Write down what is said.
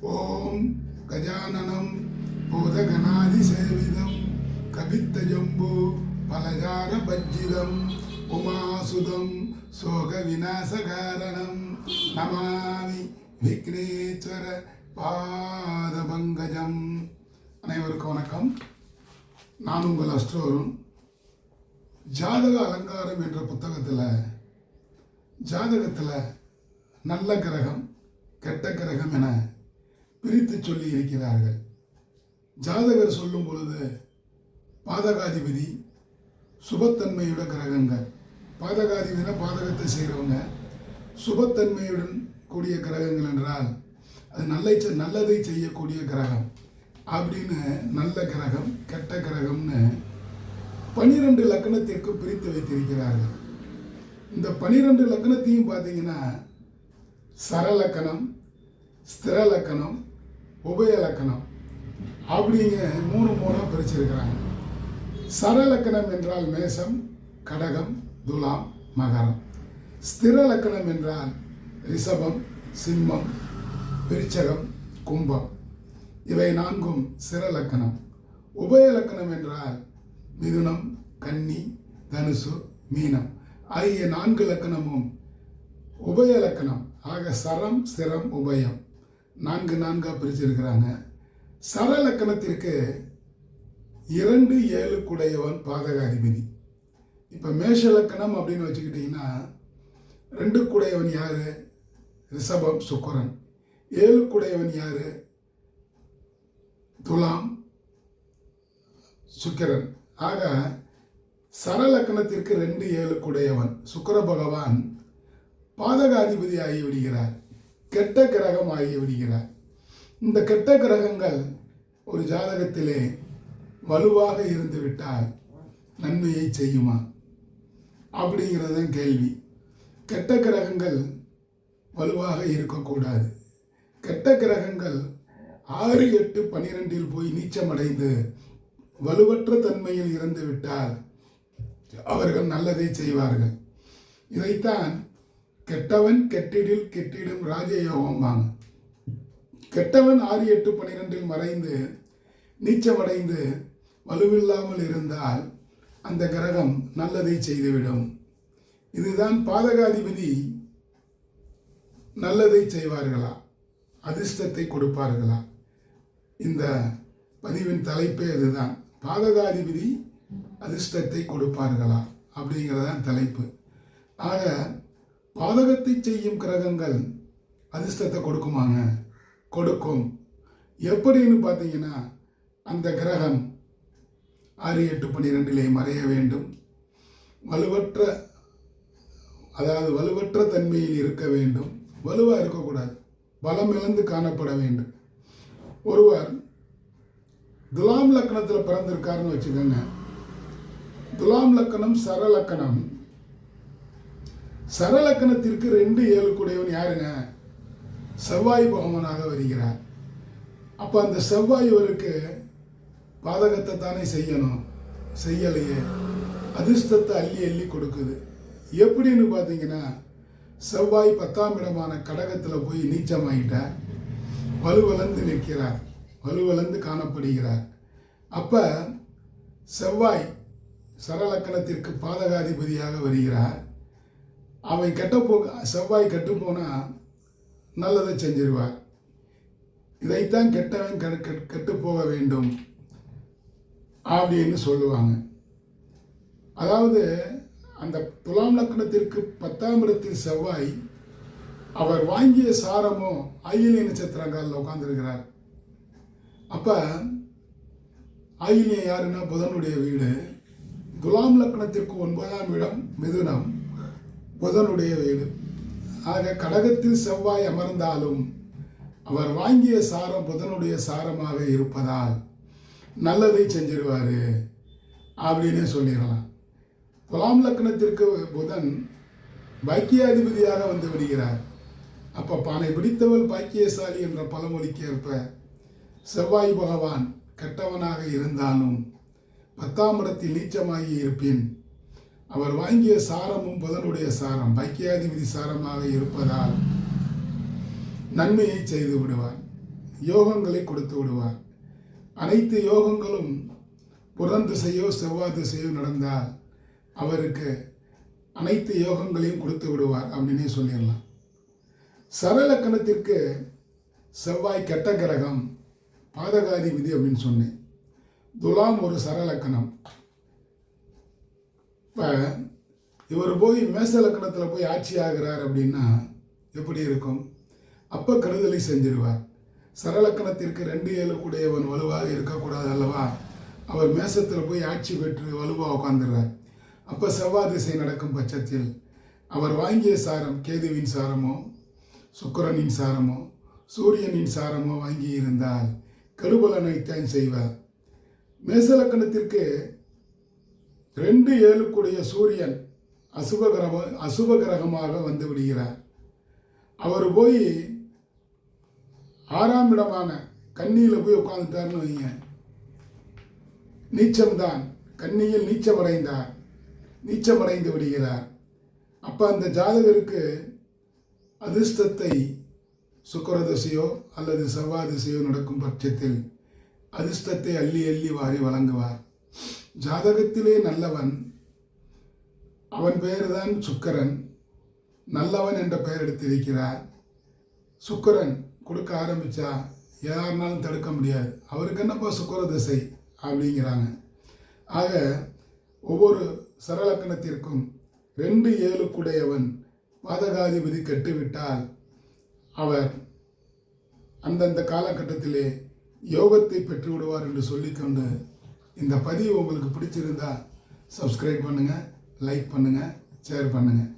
ஓம் கஜானனம் பூதகணாதிசேவிதம் கபித்தஜம்பு பலகார பஜ்ஜிதம் உமாசுதம் சோக விநாசகாரணம் நமாமி விக்னேஸ்வர பாதபங்கஜம். அனைவருக்கும் வணக்கம். நான் உங்கள் அஸ்ட்ரோரும் ஜாதக அலங்காரம் என்ற புத்தகத்தில் ஜாதகத்தில் நல்ல கிரகம் கெட்ட கிரகம் என பிரித்து சொல்லி இருக்கிறார்கள் ஜாதகர் சொல்லும் பொழுது பாதகாதிபதி சுபத்தன்மையுடன் கிரகங்கள். பாதகாதிபதினா பாதகத்தை செய்கிறவங்க சுபத்தன்மையுடன் கூடிய கிரகங்கள் என்றால் அது நல்லை செ- நல்லதை செய்யக்கூடிய கிரகம். அப்படின்னு நல்ல கிரகம் கெட்ட கிரகம்னு பனிரெண்டு லக்கணத்திற்கு பிரித்து வைத்திருக்கிறார்கள். இந்த பனிரெண்டு லக்கணத்தையும் பார்த்தீங்கன்னா சரலக்கணம் ஸ்திரலக்கணம் உபயலக்கணம் உபய அப்படிங்க மூணு மூணாக பிரிச்சிருக்கிறாங்க. சரலக்கணம் என்றால் மேசம் கடகம் துலாம் மகரம். ஸ்திர லக்கணம் என்றால் ரிஷபம் சிம்மம் விருச்சகம் கும்பம். இவை நான்கும் சிரலக்கணம். உபயலக்கணம் என்றால் மிதுனம் கன்னி தனுசு மீனம். ஆகிய நான்கு லக்கணமும் உபயலக்கணம். ஆக சரம் சிரம் உபயம். நான்கு நான்காக பிரிச்சிருக்கிறாங்க. சரலக்கணத்திற்கு இரண்டு ஏழு குடையவன் பாதகாதிபதி. இப்போ மேஷலக்கணம் அப்படின்னு வச்சுக்கிட்டிங்கன்னா ரெண்டு குடையவன் யார்? ரிஷபம் சுக்கரன். ஏழு குடையவன் யார்? துலாம் சுக்கிரன். ஆக சரலக்கணத்திற்கு ரெண்டு ஏழு குடையவன். சுக்கர பகவான் பாதகாதிபதி ஆகி விடுகிறார். கெட்ட கிரகம் ஆகி விடுகிறார். இந்த கெட்ட கிரகங்கள் ஒரு ஜாதகத்திலே வலுவாக இருந்துவிட்டால் நன்மையை செய்யுமா? அப்படிங்கிறது தான் கேள்வி. கெட்ட கிரகங்கள் வலுவாக இருக்கக்கூடாது. கெட்ட கிரகங்கள் ஆறு எட்டு பனிரெண்டில் போய் நீச்சமடைந்து வலுவற்ற தன்மையில் இறந்துவிட்டால் அவர்கள் நல்லதை செய்வார்கள். இதைத்தான் கெட்டவன் கெட்டிடில் கெட்டிடும் ராஜயோகம்பாங்க கெட்டவன் ஆறு எட்டு பனிரெண்டில் மறைந்து நீச்சமடைந்து வலுவில்லாமல் இருந்தால் அந்த கிரகம் நல்லதை செய்துவிடும். இதுதான் பாதகாதிபதி நல்லதை செய்வார்களா? அதிர்ஷ்டத்தை கொடுப்பார்களா? இந்த பதிவின் தலைப்பே அதுதான் பாதகாதிபதி அதிர்ஷ்டத்தை கொடுப்பார்களா? அப்படிங்கிறதான் தலைப்பு. ஆக பாதகத்தை செய்யும் கிரகங்கள் அதிர்ஷ்டத்தை கொடுக்குமாங்க. கொடுக்கும். எப்படின்னு பார்த்தீங்கன்னா அந்த கிரகம் ஆறு எட்டு பன்னிரெண்டிலே மறைய வேண்டும். வலுவற்ற அதாவது வலுவற்ற தன்மையில் இருக்க வேண்டும். வலுவாக இருக்கக்கூடாது. பலம் இழந்து காணப்பட வேண்டும். ஒருவர் துலாம் லக்கணத்தில் பிறந்திருக்காருன்னு வச்சுக்கோங்க. துலாம் லக்கணம் சரலக்கணம். சரலக்கணத்திற்கு ரெண்டு ஏழு கூடையவன் யாருங்க? செவ்வாய் பகவானாக வருகிறார். அப்போ அந்த செவ்வாய் இவருக்கு பாதகத்தை தானே செய்யணும். செய்யலையே. அதிர்ஷ்டத்தை அள்ளி அள்ளி கொடுக்குது. எப்படின்னு பார்த்தீங்கன்னா செவ்வாய் பத்தாம் இடமான கடகத்தில் போய் நீச்சமாயிட்டார். வலுவளந்து நிற்கிறார். வலுவளந்து காணப்படுகிறார். அப்போ செவ்வாய் சரலக்கணத்திற்கு பாதகாதிபதியாக வருகிறார். அவன் கெட்ட போ செவ்வாய் கெட்டு போனால் நல்லதை செஞ்சிருவார். இதைத்தான் கெட்டவன் கெட் கெட் கெட்டு போக வேண்டும் அப்படின்னு சொல்லுவாங்க. அதாவது அந்த துலாம் லக்னத்திற்கு பத்தாம் இடத்தில் செவ்வாய் அவர் வாங்கிய சாரமோ அயிலிய நட்சத்திரங்காலில் உட்காந்துருக்கிறார் அப்போ ஆயிலியம் யாருன்னா புதனுடைய வீடு. துலாம் லக்னத்திற்கு ஒன்பதாம் இடம் மிதுனம். புதனுடைய வீடு. ஆக கடகத்தில் செவ்வாய் அமர்ந்தாலும் அவர் வாங்கிய சாரம் புதனுடைய சாரமாக இருப்பதால் நல்லதை செஞ்சிருவார் அப்படின்னு சொல்லிடலாம். துலாம் லக்னத்திற்கு புதன் பாக்கியாதிபதியாக வந்து விடுகிறார். அப்போ பானை பிடித்தவள் பாக்கியசாலி என்ற பழமொழிக்கு ஏற்ப செவ்வாய் பகவான் கெட்டவனாக இருந்தாலும் பத்தாம் இடத்தில் நீச்சமாகி இருப்பின் அவர் வாங்கிய சாரமும் புதனுடைய சாரம் பாக்கியாதிபதி சாரமாக இருப்பதால் நன்மையை செய்து விடுவார் யோகங்களை கொடுத்து விடுவார். அனைத்து யோகங்களும் புதன் திசையோ செவ்வாய் திசையோ நடந்தால் அவருக்கு அனைத்து யோகங்களையும் கொடுத்து விடுவார் அப்படின்னே சொல்லிடலாம். சரலக்கணத்திற்கு செவ்வாய் கெட்ட கிரகம் பாதகாதிபதி அப்படின்னு சொன்னேன். துலாம் ஒரு சரலக்கணம் இப்போ இவர் போய் மேச லக்கணத்தில் போய் ஆட்சி ஆகிறார் அப்படின்னா எப்படி இருக்கும்? அப்போ கருதலை செஞ்சிருவார். சரலக்கணத்திற்கு ரெண்டு ஏழு கூடையவன் வலுவாக இருக்கக்கூடாது அல்லவா? அவர் மேசத்தில் போய் ஆட்சி பெற்று வலுவாக உட்காந்துடுறார் அப்போ செவ்வாய் திசை நடக்கும் பட்சத்தில் அவர் வாங்கிய சாரம் கேதுவின் சாரமோ சுக்கிரனின் சாரமோ சூரியனின் சாரமோ வாங்கி இருந்தால் கெடுபலனைத்தான் செய்வார். மேசலக்கணத்திற்கு ரெண்டு ஏழுக்குடைய சூரியன் அசுப கிரகம் அசுப கிரகமாக வந்து விடுகிறார். அவர் போய் ஆறாம் இடமான கன்னியில் போய் உட்காந்துட்டார்னு வைங்க நீச்சம்தான். கன்னியில் நீச்சமடைந்தார். நீச்சமடைந்து விடுகிறார். அப்போ அந்த ஜாதகருக்கு அதிர்ஷ்டத்தை சுக்கரதிசையோ அல்லது செவ்வாதிசையோ நடக்கும் பட்சத்தில் அதிர்ஷ்டத்தை அள்ளி அள்ளி வாரி வழங்குவார். ஜாதகத்திலே நல்லவன் அவன் பெயர்தான் சுக்கரன் நல்லவன் என்ற பெயர் எடுத்திருக்கிறார். சுக்கரன் கொடுக்க ஆரம்பித்தா யாருனாலும் தடுக்க முடியாது. அவருக்கு என்னப்பா சுக்கர திசை அப்படிங்கிறாங்க. ஆக ஒவ்வொரு சரலக்கணத்திற்கும் ரெண்டு ஏழுக்குடையவன் பாதகாதிபதி கெட்டுவிட்டால் அவர் அந்தந்த காலகட்டத்திலே யோகத்தை பெற்று விடுவார் என்று சொல்லிக்கொண்டு இந்த பதிவு உங்களுக்கு பிடிச்சிருந்தா சப்ஸ்கிரைப் பண்ணுங்கள் லைக் பண்ணுங்கள் ஷேர் பண்ணுங்கள்